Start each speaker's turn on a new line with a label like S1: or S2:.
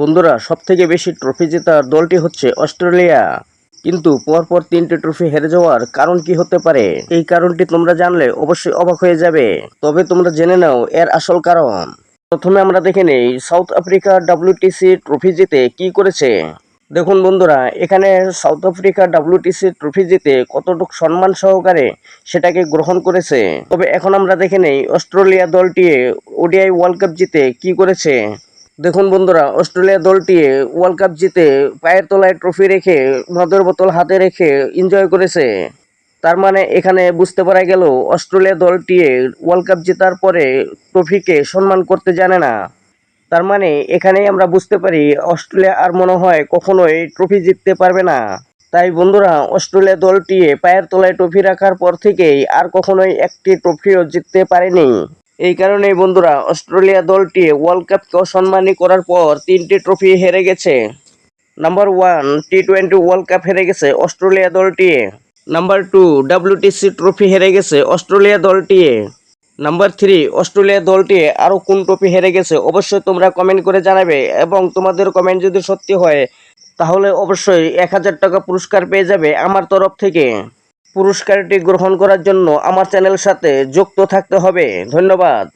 S1: বন্ধুরা সব থেকে বেশি ট্রফি জেতার দলটি হচ্ছে অস্ট্রেলিয়া। কিন্তু পরপর তিনটি ট্রফি হেরে যাওয়ার কারণ কি হতে পারে? এই কারণটি তোমরা জানলে অবশ্যই অবাক হয়ে যাবে। তবে তোমরা জেনে নাও এর আসল কারণ। প্রথমে আমরা দেখে নেই সাউথ আফ্রিকা ডাব্লিউটিসি ট্রফি জিতে কি করেছে। দেখুন বন্ধুরা, এখানে সাউথ আফ্রিকা ডাব্লিউটিসি ট্রফি জিতে কতটুকু সম্মান সহকারে সেটাকে গ্রহণ করেছে। তবে এখন আমরা দেখে নেই অস্ট্রেলিয়া দলটি ওডিআই ওয়ার্ল্ড কাপ জিতে কি করেছে। দেখুন বন্ধুরা, অস্ট্রেলিয়া দলটি ওয়ার্ল্ড কাপ জিতে পায়ের তলায় ট্রফি রেখে মদের বোতল হাতে রেখে এনজয় করেছে। তার মানে এখানে বুঝতে পারা গেল, অস্ট্রেলিয়া দলটি ওয়ার্ল্ড কাপ জেতার পরে ট্রফিকে সম্মান করতে জানে না। তার মানে এখানেই আমরা বুঝতে পারি, অস্ট্রেলিয়া আর মনে হয় কখনোই ট্রফি জিততে পারবে না। তাই বন্ধুরা, অস্ট্রেলিয়া দলটি পায়ের তলায় ট্রফি রাখার পর থেকেই আর কখনোই একটি ট্রফিও জিততে পারেনি। এই কারণেই বন্ধুরা, অস্ট্রেলিয়া দলটি ওয়ার্ল্ড কাপকে অসম্মানী করার পর তিনটি ট্রফি হেরে গেছে। Number one T twenty world cup হেরে গেছে অস্ট্রেলিয়া দলটি। নাম্বার টু ডাব্লিউটিসি ট্রফি হেরে গেছে অস্ট্রেলিয়া দলটি। নাম্বার থ্রি অস্ট্রেলিয়া দলটি আরও কোন ট্রফি হেরে গেছে অবশ্যই তোমরা কমেন্ট করে জানাবে এবং তোমাদের কমেন্ট যদি সত্যি হয়, তাহলে অবশ্যই এক হাজার টাকা পুরস্কার পেয়ে যাবে আমার তরফ থেকে। পুরস্কারটি গ্রহণ করার জন্য আমার চ্যানেল সাথে যুক্ত থাকতে হবে। ধন্যবাদ।